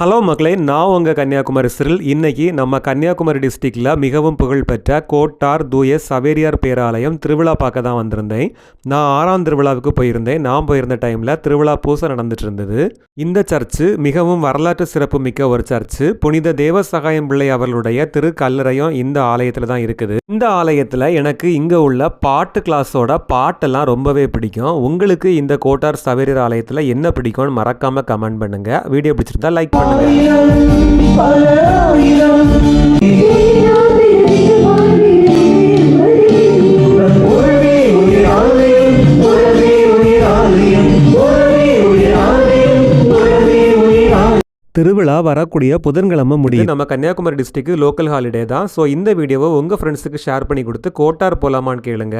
Hello மக்களே நான் உங்கள் கன்னியாகுமரி சிறில். இன்னைக்கு நம்ம கன்னியாகுமரி டிஸ்ட்ரிக்டில் மிகவும் புகழ்பெற்ற கோட்டார் தூய சவேரியார் பேராலயம் திருவிழா பார்க்க தான் வந்திருந்தேன். நான் ஆறாம் திருவிழாவுக்கு போயிருந்தேன். நான் போயிருந்த டைமில் திருவிழா பூசை நடந்துட்டு இருந்தது இந்த சர்ச்சு மிகவும் வரலாற்று சிறப்பு மிக்க ஒரு சர்ச்சு. புனித தேவ சகாயம் பிள்ளை அவர்களுடைய திரு கல்லறையும் இந்த ஆலயத்தில் தான் இருக்குது. இந்த ஆலயத்தில் எனக்கு இங்கே உள்ள பாட்டு கிளாஸோட பாட்டெல்லாம் ரொம்பவே பிடிக்கும். உங்களுக்கு இந்த கோட்டார் சவேரியர் ஆலயத்தில் என்ன பிடிக்கும்னு மறக்காமல் கமெண்ட் பண்ணுங்கள் வீடியோ பிடிச்சிருந்தா லைக் பண்ணுங்கள் திருவிழா வரக்கூடிய புதன்கிழமை முடியும் நம்ம கன்னியாகுமரி டிஸ்ட்ரிக்ட் லோக்கல் ஹாலிடே தான். ஸோ இந்த வீடியோவை உங்கள் ஃப்ரெண்ட்ஸுக்கு ஷேர் பண்ணி கொடுத்து கோட்டார் போலாமான்னு கேளுங்க.